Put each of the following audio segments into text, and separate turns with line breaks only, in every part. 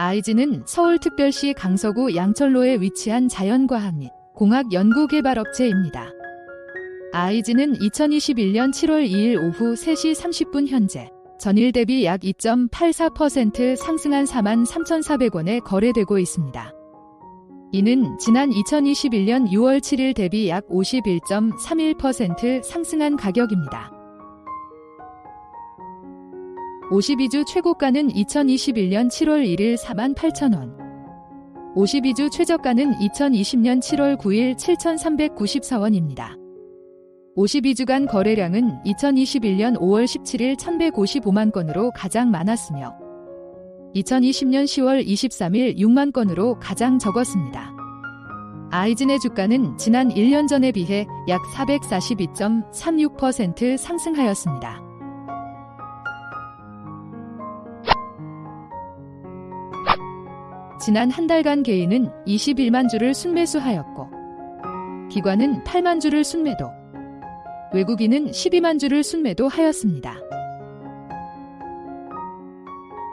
아이즈는 서울특별시 강서구 양철로에 위치한 자연과학 및 공학 연구개발업체입니다. 아이즈는 2021년 7월 2일 오후 3시 30분 현재 전일 대비 약 2.84% 상승한 4만 3,400원에 거래되고 있습니다. 이는 지난 2021년 6월 7일 대비 약 51.31% 상승한 가격입니다. 52주 최고가는 2021년 7월 1일 48,000원. 52주 최저가는 2020년 7월 9일 7,394원입니다. 52주간 거래량은 2021년 5월 17일 1,155만 건으로 가장 많았으며 2020년 10월 23일 6만 건으로 가장 적었습니다. 아이즌의 주가는 지난 1년 전에 비해 약 442.36% 상승하였습니다. 지난 한 달간 개인은 21만 주를 순매수하였고 기관은 8만 주를 순매도 외국인은 12만 주를 순매도 하였습니다.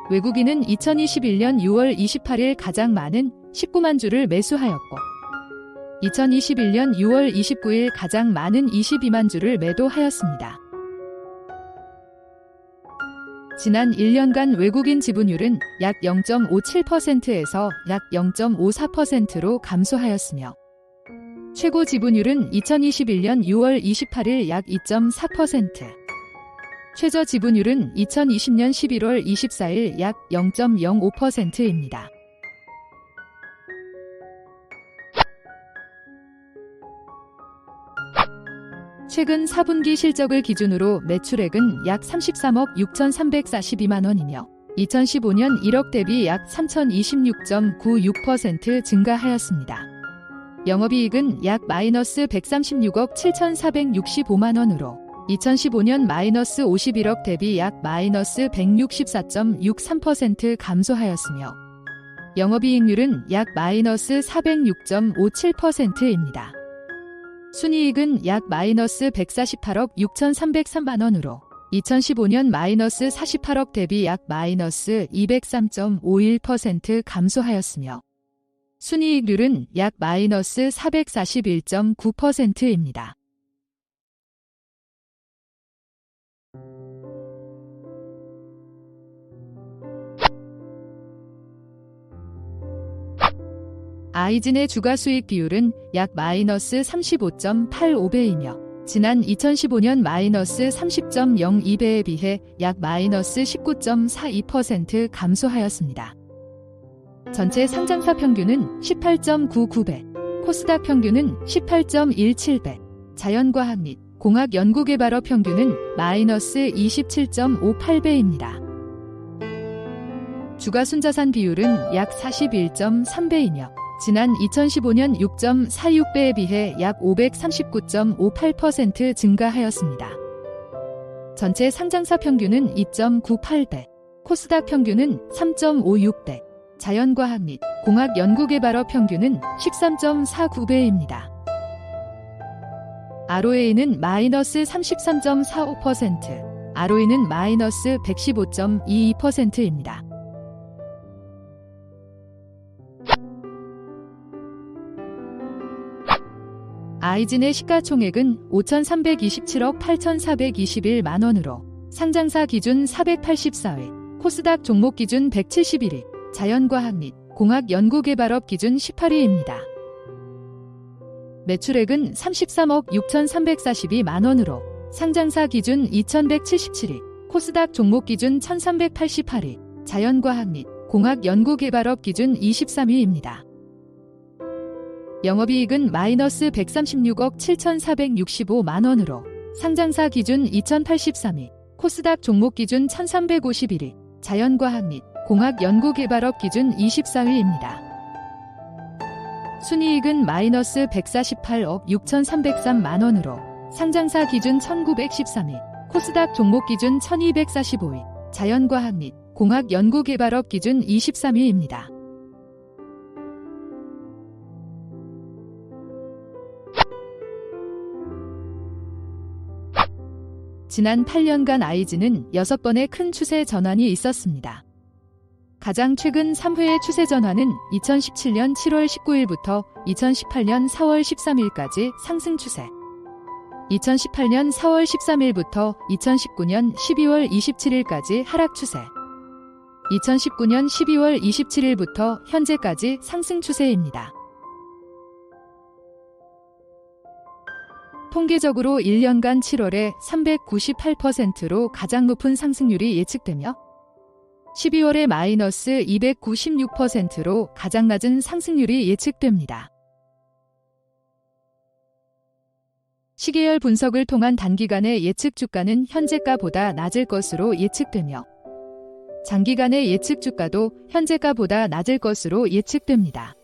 외국인은 2021년 6월 28일 가장 많은 19만 주를 매수하였고 2021년 6월 29일 가장 많은 22만 주를 매도하였습니다. 지난 1년간 외국인 지분율은 약 0.57%에서 약 0.54%로 감소하였으며 최고 지분율은 2021년 6월 28일 약 2.4%, 최저 지분율은 2020년 11월 24일 약 0.05%입니다. 최근 4분기 실적을 기준으로 매출액은 약 33억 6,342만 원이며 2015년 1억 대비 약 3,026.96% 증가하였습니다. 영업이익은 약 마이너스 136억 7,465만 원으로 2015년 마이너스 51억 대비 약 마이너스 164.63% 감소하였으며 영업이익률은 약 마이너스 406.57%입니다. 순이익은 약 마이너스 148억 6,303만 원으로 2015년 마이너스 48억 대비 약 마이너스 203.51% 감소하였으며 순이익률은 약 마이너스 441.9%입니다. 아이진의 주가 수익 비율은 약 마이너스 35.85배이며 지난 2015년 마이너스 30.02배에 비해 약 마이너스 19.42% 감소하였습니다. 전체 상장사 평균은 18.99배, 코스닥 평균은 18.17배, 자연과학 및 공학 연구개발업 평균은 마이너스 27.58배입니다. 주가 순자산 비율은 약 41.3배이며 지난 2015년 6.46배에 비해 약 539.58% 증가하였습니다. 전체 상장사 평균은 2.98배, 코스닥 평균은 3.56배, 자연과학 및 공학 연구개발업 평균은 13.49배입니다. ROA는 마이너스 33.45%, ROE는 마이너스 115.22%입니다. 아이진의 시가총액은 5,327억 8,421만 원으로 상장사 기준 484회, 코스닥 종목 기준 171위, 자연과학 및 공학 연구개발업 기준 18위입니다. 매출액은 33억 6,342만 원으로 상장사 기준 2,177위, 코스닥 종목 기준 1,388위, 자연과학 및 공학 연구개발업 기준 23위입니다. 영업이익은 마이너스 136억 7,465만 원으로 상장사 기준 2,083위, 코스닥 종목 기준 1,351위, 자연과학 및 공학 연구개발업 기준 24위입니다. 순이익은 마이너스 148억 6,303만 원으로 상장사 기준 1,913위, 코스닥 종목 기준 1,245위, 자연과학 및 공학 연구개발업 기준 23위입니다. 지난 8년간 아이즈는 6번의 큰 추세 전환이 있었습니다. 가장 최근 3회의 추세 전환은 2017년 7월 19일부터 2018년 4월 13일까지 상승 추세. 2018년 4월 13일부터 2019년 12월 27일까지 하락 추세. 2019년 12월 27일부터 현재까지 상승 추세입니다. 통계적으로 1년간 7월에 398%로 가장 높은 상승률이 예측되며 12월에 마이너스 296%로 가장 낮은 상승률이 예측됩니다. 시계열 분석을 통한 단기간의 예측 주가는 현재가보다 낮을 것으로 예측되며 장기간의 예측 주가도 현재가보다 낮을 것으로 예측됩니다.